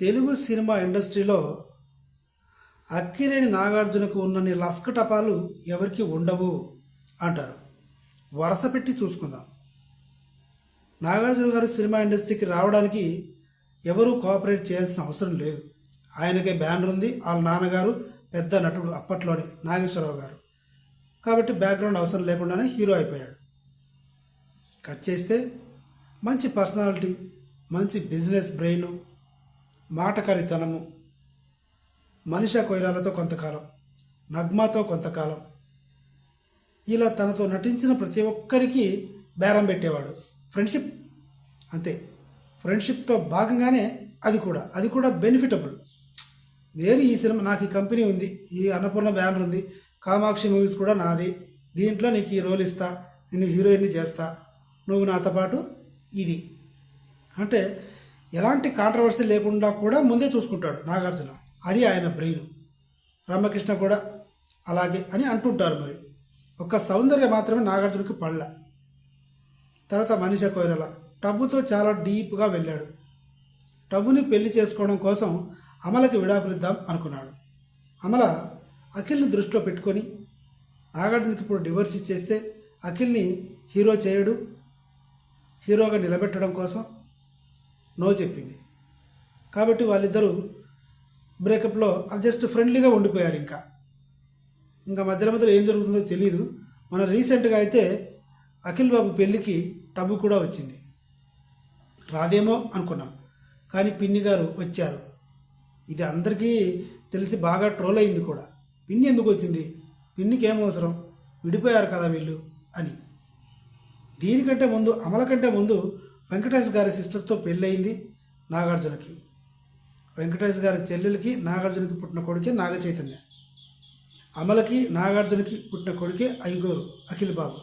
Telugu cinema ఇండస్ట్రీలో అక్కినేని నాగార్జునకు ఉన్నన్ని లస్కటపాలు ఎవరికి ఉండవు అంటారు. వరుస పెట్టి చూసుకుందాం. నాగార్జున గారు సినిమా ఇండస్ట్రీకి రావడానికి ఎవరూ కోఆపరేట్ చేయాల్సిన అవసరం లేదు. ఆయనకే బ్యానర్ ఉంది. వాళ్ళ నాన్నగారు పెద్ద నటుడు అప్పట్లోనే నాగేశ్వరరావు గారు. కాబట్టి బ్యాక్గ్రౌండ్ అవసరం లేకుండానే హీరో అయిపోయాడు. కట్ చేస్తే మంచి పర్సనాలిటీ మంచి బిజినెస్ బ్రెయిన్ మాటకరితనము మనిష కొయిరాలతో కొంతకాలం నగ్మాతో కొంతకాలం ఇలా తనతో నటించిన ప్రతి ఒక్కరికి బేరం పెట్టేవాడు. ఫ్రెండ్షిప్ అంతే. ఫ్రెండ్షిప్తో భాగంగానే అది కూడా అది కూడా బెనిఫిటబుల్. నేను ఈ సినిమా నాకు ఈ కంపెనీ ఉంది ఈ అన్నపూర్ణ బ్యానర్ ఉంది కామాక్షి మూవీస్ కూడా నాది. దీంట్లో నీకు ఈ రోల్ ఇస్తా నిన్ను హీరోయిన్ని చేస్తా నువ్వు నాతో పాటు ఇది. అంటే ఎలాంటి కాంట్రవర్సీ లేకుండా కూడా ముందే చూసుకుంటాడు నాగార్జున. అది ఆయన బ్రెయిన్ రామకృష్ణ కూడా అలాగే అని అంటుంటారు మరి. ఒక్క సౌందర్య మాత్రమే నాగార్జునకి పళ్ళ తర్వాత మనిషి కోయిరల టబ్బుతో చాలా డీప్గా వెళ్ళాడు. టబ్బుని పెళ్ళి చేసుకోవడం కోసం అమలకి విడాకులిద్దాం అనుకున్నాడు. అమల అఖిల్ని దృష్టిలో పెట్టుకొని నాగార్జునకి ఇప్పుడు డివర్స్ ఇచ్చేస్తే అఖిల్ని హీరో చేయడు. హీరోగా నిలబెట్టడం కోసం నో చెప్పింది. కాబట్టి వాళ్ళిద్దరూ బ్రేకప్లో జస్ట్ ఫ్రెండ్లీగా ఉండిపోయారు ఇంకా. ఇంకా మధ్యలో మధ్యలో ఏం జరుగుతుందో తెలియదు మన రీసెంట్గా అయితే అఖిల్ బాబు పెళ్ళికి టబు కూడా వచ్చింది. రాదేమో అనుకున్నాం. కానీ పిన్ని గారు వచ్చారు. ఇది అందరికీ తెలిసి బాగా ట్రోల్ అయింది కూడా. పిన్ని ఎందుకు వచ్చింది? పిన్నికి ఏమవసరం విడిపోయారు కదా వీళ్ళు అని. దీనికంటే ముందు అమల కంటే ముందు వెంకటేష్ గారి సిస్టర్తో పెళ్ళయింది నాగార్జునకి. వెంకటేష్ గారి చెల్లెలకి నాగార్జునకి పుట్టిన కొడుకే నాగ చైతన్య అమలకి నాగార్జునకి పుట్టిన కొడుకే ఐగోరు అఖిల్ బాబు.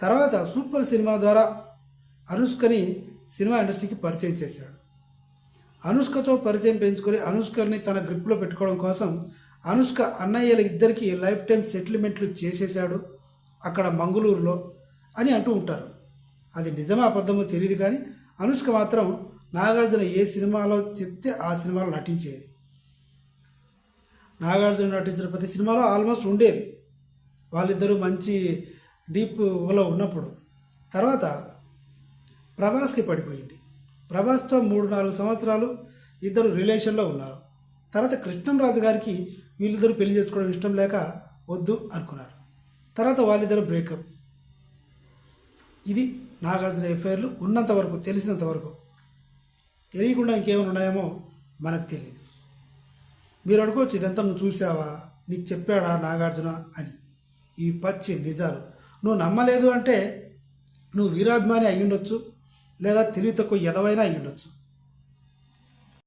తర్వాత సూపర్ సినిమా ద్వారా అనుష్కని సినిమా ఇండస్ట్రీకి పరిచయం చేశాడు. అనుష్కతో పరిచయం పెంచుకొని అనుష్కని తన గ్రిప్లో పెట్టుకోవడం కోసం అనుష్క అన్నయ్యల ఇద్దరికి లైఫ్ టైం సెటిల్మెంట్లు చేసేశాడు అక్కడ మంగళూరులో అని అంటూ ఉంటారు. అది నిజమా అబద్ధమో తెలియదు కానీ అనుష్క మాత్రం నాగార్జున ఏ సినిమాలో చెప్తే ఆ సినిమాలో నటించేది. నాగార్జున నటించిన ప్రతి సినిమాలో ఆల్మోస్ట్ ఉండేది. వాళ్ళిద్దరూ మంచి డీప్లో ఉన్నప్పుడు. తర్వాత ప్రభాస్కి పడిపోయింది. ప్రభాస్తో మూడు నాలుగు సంవత్సరాలు ఇద్దరు రిలేషన్లో ఉన్నారు. తర్వాత కృష్ణంరాజు గారికి వీళ్ళిద్దరూ పెళ్ళి చేసుకోవడం ఇష్టం లేక వద్దు అనుకున్నారు. తర్వాత వాళ్ళిద్దరు బ్రేకప్. ఇది నాగార్జున ఎఫ్ఐఆర్లు ఉన్నంత వరకు తెలిసినంత వరకు. తెలియకుండా ఇంకేమైనా ఉన్నాయేమో మనకు తెలియదు మీరు అనుకోవచ్చు ఇదంతా నువ్వు చూసావా నీకు చెప్పాడా నాగార్జున అని. ఈ పచ్చి నిజాలు. నువ్వు నమ్మలేదు అంటే నువ్వు వీరాభిమాని అయ్యుండొచ్చు లేదా తెలివి తక్కువ ఎదవైనా అయ్యుండొచ్చు.